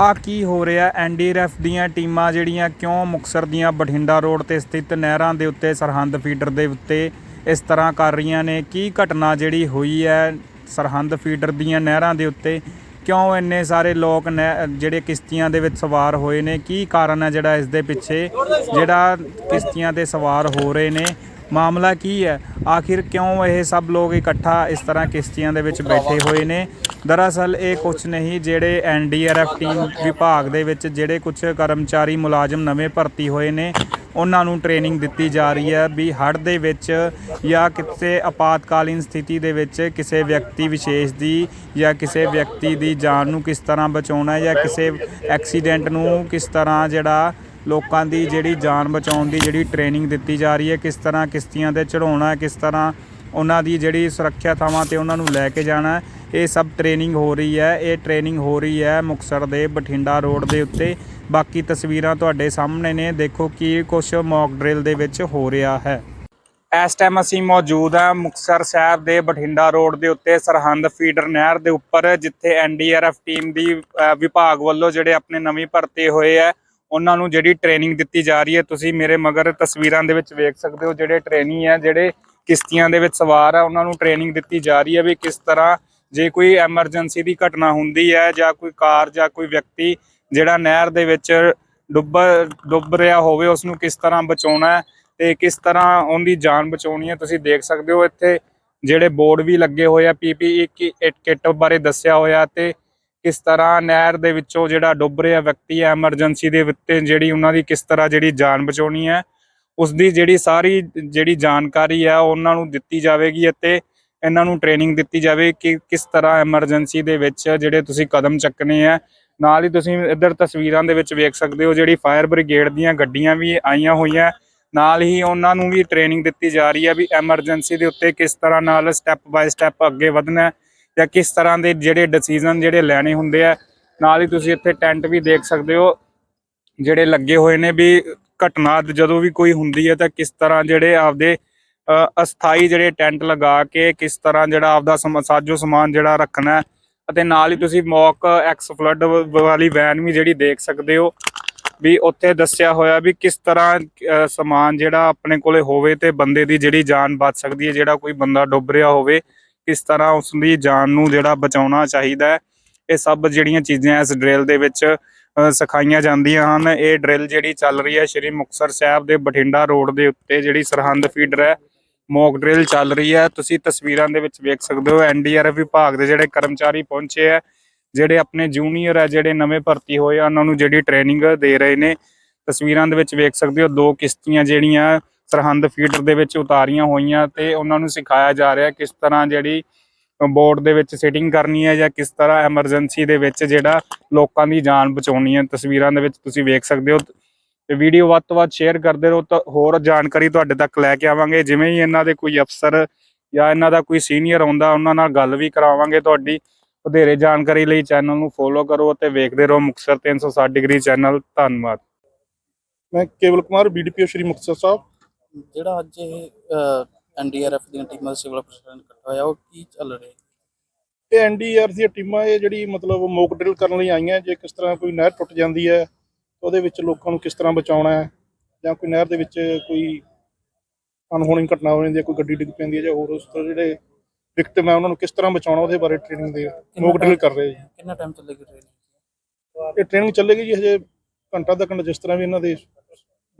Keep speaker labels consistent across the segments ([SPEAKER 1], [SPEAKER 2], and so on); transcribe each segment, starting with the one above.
[SPEAKER 1] ਆ ਕੀ ਹੋ ਰਿਹਾ? ਐਨਡੀਆਰਐਫ ਦੀਆਂ ਟੀਮਾਂ ਜਿਹੜੀਆਂ ਕਿਉਂ ਮੁਕਸਰ ਦੀਆਂ ਬਠਿੰਡਾ ਰੋਡ ਤੇ ਸਥਿਤ ਨਹਿਰਾਂ ਦੇ ਉੱਤੇ ਸਰਹੰਦ ਫੀਡਰ ਦੇ ਉੱਤੇ ਇਸ ਤਰ੍ਹਾਂ ਕਰ ਰਹੀਆਂ ਨੇ? ਕੀ ਘਟਨਾ ਜਿਹੜੀ ਹੋਈ ਹੈ ਸਰਹੰਦ ਫੀਡਰ ਦੀਆਂ ਨਹਿਰਾਂ ਦੇ ਉੱਤੇ? ਕਿਉਂ ਇੰਨੇ ਸਾਰੇ ਲੋਕ ਨਹਿ- ਜਿਹੜੇ ਕਿਸ਼ਤੀਆਂ ਦੇ ਵਿੱਚ ਸਵਾਰ ਹੋਏ ਨੇ? ਕੀ ਕਾਰਨ ਹੈ ਜਿਹੜਾ ਇਸ ਦੇ ਪਿੱਛੇ? ਜਿਹੜਾ ਕਿਸ਼ਤੀਆਂ ਤੇ ਸਵਾਰ ਹੋ ਰਹੇ ਨੇ? ਮਾਮਲਾ ਕੀ ਹੈ? ਆਖਿਰ ਕਿਉਂ ਇਹ ਸਭ ਲੋਕ ਇਕੱਠਾ ਇਸ ਤਰ੍ਹਾਂ ਕਿਸ਼ਤੀਆਂ ਦੇ ਵਿੱਚ ਬੈਠੇ ਹੋਏ ਨੇ? ਦਰਅਸਲ ਇਹ ਕੁਝ ਨਹੀਂ ਜਿਹੜੇ ਐਨਡੀਆਰਐਫ ਟੀਮ ਵਿਭਾਗ ਦੇ ਵਿੱਚ ਜਿਹੜੇ ਕੁਝ ਕਰਮਚਾਰੀ ਮੁਲਾਜ਼ਮ ਨਵੇਂ ਭਰਤੀ ਹੋਏ ਨੇ ਉਹਨਾਂ ਨੂੰ ਟ੍ਰੇਨਿੰਗ ਦਿੱਤੀ ਜਾ ਰਹੀ ਹੈ ਵੀ ਹੜ੍ਹ ਦੇ ਵਿੱਚ ਜਾਂ ਕਿਸੇ ਆਪਾਤਕਾਲੀਨ ਸਥਿਤੀ ਦੇ ਵਿੱਚ ਕਿਸੇ ਵਿਅਕਤੀ ਵਿਸ਼ੇਸ਼ ਦੀ ਜਾਂ ਕਿਸੇ ਵਿਅਕਤੀ ਦੀ ਜਾਨ ਨੂੰ ਕਿਸ ਤਰ੍ਹਾਂ ਬਚਾਉਣਾ ਹੈ ਜਾਂ ਕਿਸੇ ਐਕਸੀਡੈਂਟ ਨੂੰ ਕਿਸ ਤਰ੍ਹਾਂ ਜਿਹੜਾ ਲੋਕਾਂ ਦੀ ਜਿਹੜੀ ਜਾਨ ਬਚਾਉਣ ਦੀ ਜਿਹੜੀ ਟ੍ਰੇਨਿੰਗ ਦਿੱਤੀ ਜਾ ਰਹੀ ਹੈ, ਕਿਸ ਤਰ੍ਹਾਂ ਕਿਸ਼ਤੀਆਂ ਤੇ ਚੜਾਉਣਾ ਕਿਸ ਤਰ੍ਹਾਂ ਉਹਨਾਂ ਦੀ ਜਿਹੜੀ ਸੁਰੱਖਿਆ ਥਾਵਾਂ ਤੇ ਉਹਨਾਂ ਨੂੰ ਲੈ ਕੇ ਜਾਣਾ ਇਹ ਸਭ ਟ੍ਰੇਨਿੰਗ ਹੋ ਰਹੀ ਹੈ, ਇਹ ਟ੍ਰੇਨਿੰਗ ਹੋ ਰਹੀ ਹੈ ਮੁਕਸਰ ਦੇ ਬਠਿੰਡਾ ਰੋਡ ਦੇ ਉੱਤੇ। ਬਾਕੀ ਤਸਵੀਰਾਂ ਤੁਹਾਡੇ ਸਾਹਮਣੇ ਨੇ, ਦੇਖੋ ਕੀ ਕੁਝ ਮੌਕ ਡਰਿਲ ਦੇ ਵਿੱਚ ਹੋ ਰਿਹਾ ਹੈ। ਇਸ ਟਾਈਮ ਅਸੀਂ ਮੌਜੂਦ ਹਾਂ ਮੁਕਤਸਰ ਸਾਹਿਬ ਦੇ ਬਠਿੰਡਾ ਰੋਡ ਦੇ ਉੱਤੇ, ਸਰਹੰਦ ਫੀਡਰ ਨਹਿਰ ਦੇ ਉੱਪਰ, ਜਿੱਥੇ ਐਨਡੀਆਰਐਫ ਟੀਮ ਦੀ ਵਿਭਾਗ ਵੱਲੋਂ ਜਿਹੜੇ ਆਪਣੇ ਨਵੀਂ ਭਰਤੀ ਹੋਏ ਆ ਉਹਨਾਂ ਨੂੰ ਜਿਹੜੀ ਟ੍ਰੇਨਿੰਗ ਦਿੱਤੀ ਜਾ ਰਹੀ ਹੈ, ਤੁਸੀਂ ਮੇਰੇ ਮਗਰ ਤਸਵੀਰਾਂ ਦੇ ਵਿੱਚ ਵੇਖ ਸਕਦੇ ਹੋ ਜਿਹੜੇ ਟ੍ਰੇਨੀ ਹੈ ਜਿਹੜੇ ਕਿਸ਼ਤੀਆਂ ਦੇ ਵਿੱਚ ਸਵਾਰ ਆ, ਉਹਨਾਂ ਨੂੰ ਟ੍ਰੇਨਿੰਗ ਦਿੱਤੀ ਜਾ ਰਹੀ ਹੈ ਵੀ ਕਿਸ ਤਰ੍ਹਾਂ ਜੇ ਕੋਈ ਐਮਰਜੈਂਸੀ ਦੀ ਘਟਨਾ ਹੁੰਦੀ ਹੈ ਜਾਂ ਕੋਈ ਕਾਰ ਜਾਂ ਕੋਈ ਵਿਅਕਤੀ ਜਿਹੜਾ ਨਹਿਰ ਦੇ ਵਿੱਚ ਡੁੱਬ ਡੁੱਬ ਰਿਹਾ ਹੋਵੇ ਉਸ ਨੂੰ ਕਿਸ ਤਰ੍ਹਾਂ ਬਚਾਉਣਾ ਹੈ ਤੇ ਕਿਸ ਤਰ੍ਹਾਂ ਉਹਦੀ ਜਾਨ ਬਚਾਉਣੀ ਹੈ, ਤੁਸੀਂ ਦੇਖ ਸਕਦੇ ਹੋ ਇੱਥੇ ਜਿਹੜੇ ਬੋਰਡ ਵੀ ਲੱਗੇ ਹੋਏ ਆ ਪੀਪੀਈ ਕਿੱਟ ਬਾਰੇ ਦੱਸਿਆ ਹੋਇਆ ਤੇ ਕਿਸ ਤਰ੍ਹਾਂ ਨਹਿਰ ਦੇ ਵਿੱਚੋਂ ਜਿਹੜਾ ਡੁੱਬ ਰਿਹਾ ਵਿਅਕਤੀ ਹੈ ਐਮਰਜੈਂਸੀ ਦੇ ਉੱਤੇ ਜਿਹੜੀ ਉਹਨਾਂ ਦੀ ਕਿਸ ਤਰ੍ਹਾਂ ਜਿਹੜੀ ਜਾਨ ਬਚਾਉਣੀ ਹੈ ਉਸ ਦੀ ਜਿਹੜੀ ਸਾਰੀ ਜਿਹੜੀ ਜਾਣਕਾਰੀ ਹੈ ਉਹਨਾਂ ਨੂੰ ਦਿੱਤੀ ਜਾਵੇਗੀ ਅਤੇ ਇਹਨਾਂ ਨੂੰ ਟ੍ਰੇਨਿੰਗ ਦਿੱਤੀ ਜਾਵੇ ਕਿ ਕਿਸ ਤਰ੍ਹਾਂ ਐਮਰਜੈਂਸੀ ਦੇ ਵਿੱਚ ਜਿਹੜੇ ਤੁਸੀਂ ਕਦਮ ਚੱਕਣੇ ਆ ਨਾਲ ਹੀ ਤੁਸੀਂ ਇੱਧਰ ਤਸਵੀਰਾਂ ਦੇ ਵਿੱਚ ਵੇਖ ਸਕਦੇ ਹੋ ਜਿਹੜੀ ਫਾਇਰ ਬ੍ਰਿਗੇਡ ਦੀਆਂ ਗੱਡੀਆਂ ਵੀ ਆਈਆਂ ਹੋਈਆਂ। ਨਾਲ ਹੀ ਉਹਨਾਂ ਨੂੰ ਵੀ ਟ੍ਰੇਨਿੰਗ ਦਿੱਤੀ ਜਾ ਰਹੀ ਹੈ ਵੀ ਐਮਰਜੈਂਸੀ ਦੇ ਉੱਤੇ ਕਿਸ ਤਰ੍ਹਾਂ ਨਾਲ ਸਟੈਪ ਬਾਏ ਸਟੈਪ ਅੱਗੇ ਵਧਣਾ ਜਾਂ ਕਿਸ ਤਰ੍ਹਾਂ ਦੇ ਜਿਹੜੇ ਡਿਸੀਜਨ ਜਿਹੜੇ ਲੈਣੇ ਹੁੰਦੇ ਆ, ਨਾਲ ਹੀ ਤੁਸੀਂ ਇੱਥੇ ਟੈਂਟ ਵੀ ਦੇਖ ਸਕਦੇ ਹੋ, ਜਿਹੜੇ ਲੱਗੇ ਹੋਏ ਨੇ ਵੀ ਘਟਨਾ ਜਦੋਂ ਵੀ ਕੋਈ ਹੁੰਦੀ ਹੈ ਤਾਂ ਕਿਸ ਤਰ੍ਹਾਂ ਜਿਹੜੇ ਆਪਦੇ ਅਸਥਾਈ ਜਿਹੜੇ ਟੈਂਟ ਲਗਾ ਕੇ ਕਿਸ ਤਰ੍ਹਾਂ ਜਿਹੜਾ ਆਪਦਾ ਸਮ- ਸਾਜੋ ਸਮਾਨ ਜਿਹੜਾ ਰੱਖਣਾ ਅਤੇ ਨਾਲ ਹੀ ਤੁਸੀਂ ਮੌਕ ਐਕਸ ਫਲੱਡ ਵਾਲੀ ਵੈਨ ਵੀ ਜਿਹੜੀ ਦੇਖ ਸਕਦੇ ਹੋ, ਵੀ ਉੱਥੇ ਦੱਸਿਆ ਹੋਇਆ ਵੀ ਕਿਸ ਤਰ੍ਹਾਂ ਸਮਾਨ ਜਿਹੜਾ ਆਪਣੇ ਕੋਲੇ ਹੋਵੇ ਤੇ ਬੰਦੇ ਦੀ ਜਿਹੜੀ ਜਾਨ ਬਚ ਸਕਦੀ ਹੈ, ਜਿਹੜਾ ਕੋਈ ਬੰਦਾ ਡੁੱਬ ਰਿਹਾ ਹੋਵੇ ਕਿਸ ਤਰ੍ਹਾਂ ਉਸ ਦੀ ਜਾਨ ਨੂੰ ਜਿਹੜਾ ਬਚਾਉਣਾ ਚਾਹੀਦਾ ਹੈ, ਇਹ ਸਭ ਜਿਹੜੀਆਂ ਚੀਜ਼ਾਂ ਇਸ ਡਰਿਲ ਦੇ ਵਿੱਚ ਸਿਖਾਈਆਂ ਜਾਂਦੀਆਂ ਹਨ। ਇਹ ਡਰਿਲ ਜਿਹੜੀ ਚੱਲ ਰਹੀ ਹੈ ਸ਼੍ਰੀ ਮੁਕਤਸਰ ਸਾਹਿਬ ਦੇ ਬਠਿੰਡਾ ਰੋਡ ਦੇ ਉੱਤੇ ਜਿਹੜੀ ਸਰਹੰਦ ਫੀਡਰ ਹੈ, ਮੌਕ ਡਰਿਲ ਚੱਲ ਰਹੀ ਹੈ। ਤੁਸੀਂ ਤਸਵੀਰਾਂ ਦੇ ਵਿੱਚ ਵੇਖ ਸਕਦੇ ਹੋ ਐਨਡੀਆਰਐਫ ਵਿਭਾਗ ਦੇ ਜਿਹੜੇ ਕਰਮਚਾਰੀ ਪਹੁੰਚੇ ਹੈ, ਜਿਹੜੇ ਆਪਣੇ ਜੂਨੀਅਰ ਹੈ, ਜਿਹੜੇ ਨਵੇਂ ਭਰਤੀ ਹੋਏ ਆ, ਉਹਨਾਂ ਨੂੰ ਜਿਹੜੀ ਟ੍ਰੇਨਿੰਗ ਦੇ ਰਹੇ ਨੇ। ਤਸਵੀਰਾਂ ਦੇ ਵਿੱਚ ਵੇਖ ਸਕਦੇ ਹੋ, ਦੋ ਕਿਸ਼ਤੀਆਂ ਜਿਹੜੀਆਂ ਸਰਹੰਦ ਫੀਡਰ ਦੇ ਵਿੱਚ ਉਤਾਰੀਆਂ ਹੋਈਆਂ ਤੇ ਉਹਨਾਂ ਨੂੰ ਸਿਖਾਇਆ ਜਾ ਰਿਹਾ ਕਿਸ ਤਰ੍ਹਾਂ ਜਿਹੜੀ ਬੋਰਡ ਦੇ ਵਿੱਚ ਸਿਟਿੰਗ ਕਰਨੀ ਹੈ ਜਾਂ ਕਿਸ ਤਰ੍ਹਾਂ ਐਮਰਜੈਂਸੀ ਦੇ ਵਿੱਚ ਜਿਹੜਾ ਲੋਕਾਂ ਦੀ ਜਾਨ ਬਚਾਉਣੀ ਹੈ। ਤਸਵੀਰਾਂ ਦੇ ਵਿੱਚ ਤੁਸੀਂ ਵੇਖ ਸਕਦੇ ਹੋ। ਤੇ ਵੀਡੀਓ ਵੱਧ ਤੋਂ ਵੱਧ ਸ਼ੇਅਰ ਕਰਦੇ ਰਹੋ ਤਾਂ ਹੋਰ ਜਾਣਕਾਰੀ ਤੁਹਾਡੇ ਤੱਕ ਲੈ ਕੇ ਆਵਾਂਗੇ। ਜਿਵੇਂ ਹੀ ਇਹਨਾਂ ਦੇ ਕੋਈ ਅਫਸਰ ਜਾਂ ਇਹਨਾਂ ਦਾ ਕੋਈ ਸੀਨੀਅਰ ਆਉਂਦਾ, ਉਹਨਾਂ ਨਾਲ ਗੱਲ ਵੀ ਕਰਾਵਾਂਗੇ ਤੁਹਾਡੀ। ਵਧੇਰੇ ਜਾਣਕਾਰੀ ਲਈ ਚੈਨਲ ਨੂੰ ਫੋਲੋ ਕਰੋ ਅਤੇ ਵੇਖਦੇ ਰਹੋ ਮੁਕਤਸਰ 360 ਡਿਗਰੀ ਚੈਨਲ ਧੰਨਵਾਦ।
[SPEAKER 2] ਮੈਂ ਕੇਵਲ ਕੁਮਾਰ ਬੀਡੀਪੀਓ ਸ਼੍ਰੀ ਮੁਕਤਸਰ ਸਾਹਿਬ।
[SPEAKER 3] ਜਿਹੜਾ ਅੱਜ ਇਹ ਐਨਡੀਆਰਐਫ ਦੀਆਂ ਟੀਮਾਂ ਦਾ ਸਿਵਲ ਪ੍ਰਸ਼ਾਸਨ ਇਕੱਠਾ ਹੋਇਆ ਉਹ ਕੀ ਚੱਲ ਰਿਹਾ
[SPEAKER 2] ਇਹ ਐਨਡੀਆਰ ਦੀਆਂ ਟੀਮਾਂ ਇਹ ਜਿਹੜੀ ਮਤਲਬ ਮੌਕ ਡਰਿਲ ਕਰਨ ਲਈ ਆਈਆਂ ਜੇ ਕਿਸ ਤਰ੍ਹਾਂ ਕੋਈ ਨਹਿਰ ਟੁੱਟ ਜਾਂਦੀ ਹੈ ਤਾਂ ਉਹਦੇ ਵਿੱਚ ਲੋਕਾਂ ਨੂੰ ਕਿਸ ਤਰ੍ਹਾਂ ਬਚਾਉਣਾ ਹੈ? ਜਾਂ ਕੋਈ ਨਹਿਰ ਦੇ ਵਿੱਚ ਕੋਈ ਅਨਹੋਣੀ ਘਟਨਾ ਹੋ ਜਾਂਦੀ ਹੈ ਕੋਈ ਗੱਡੀ ਡਿੱਗ ਪੈਂਦੀ ਹੈ ਜਾਂ ਹੋਰ ਉਸ ਤਰ੍ਹਾਂ ਜਿਹੜੇ ਵਿਕਟਮ ਹੈ ਉਹਨਾਂ ਨੂੰ ਕਿਸ ਤਰ੍ਹਾਂ ਬਚਾਉਣਾ ਉਹਦੇ ਬਾਰੇ ਟ੍ਰੇਨਿੰਗ ਦੇ ਮੌਕ ਡਰਿਲ ਕਰ ਰਹੇ ਜੀ।
[SPEAKER 3] ਕਿੰਨਾ ਟਾਈਮ ਚੱਲੇਗੀ ਟ੍ਰੇਨਿੰਗ
[SPEAKER 2] ਇਹ ਟ੍ਰੇਨਿੰਗ ਚੱਲੇਗੀ ਜੀ ਹਜੇ ਘੰਟਾ ਦਾ ਘੰਟਾ ਜਿਸ ਤਰ੍ਹਾਂ ਵੀ ਇਹਨਾਂ ਦੇ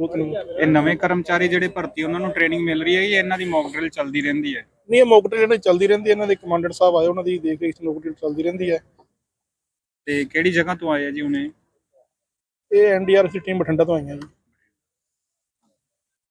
[SPEAKER 1] ਇਹ ਨਵੇਂ ਕਰਮਚਾਰੀ ਜਿਹੜੇ ਭਰਤੀ ਉਹਨਾਂ ਨੂੰ ਟ੍ਰੇਨਿੰਗ ਮਿਲ ਰਹੀ ਹੈ ਜਾਂ ਇਹਨਾਂ ਦੀ ਮੌਕ ਡਰਿਲ ਚੱਲਦੀ ਰਹਿੰਦੀ ਹੈ?
[SPEAKER 2] ਨਹੀਂ ਇਹ ਮੌਕ ਡਰਿਲ ਦੀ ਚੱਲਦੀ ਰਹਿੰਦੀ ਹੈ ਇਹਨਾਂ ਦੇ ਕਮਾਂਡਰ ਸਾਹਿਬ ਆਏ ਉਹਨਾਂ ਦੀ ਦੇਖ ਰੇਖ ਮੌਕ ਡਰਿਲ ਚੱਲਦੀ ਰਹਿੰਦੀ ਹੈ।
[SPEAKER 1] ਤੇ ਕਿਹੜੀ ਜਗ੍ਹਾ ਤੋਂ ਆਏ ਆ ਜੀ ਹੁਣੇ
[SPEAKER 2] ਇਹ ਐਨਡੀਆਰ ਦੀ ਟੀਮ ਬਠਿੰਡਾ ਤੋਂ ਆਈਆਂ ਜੀ।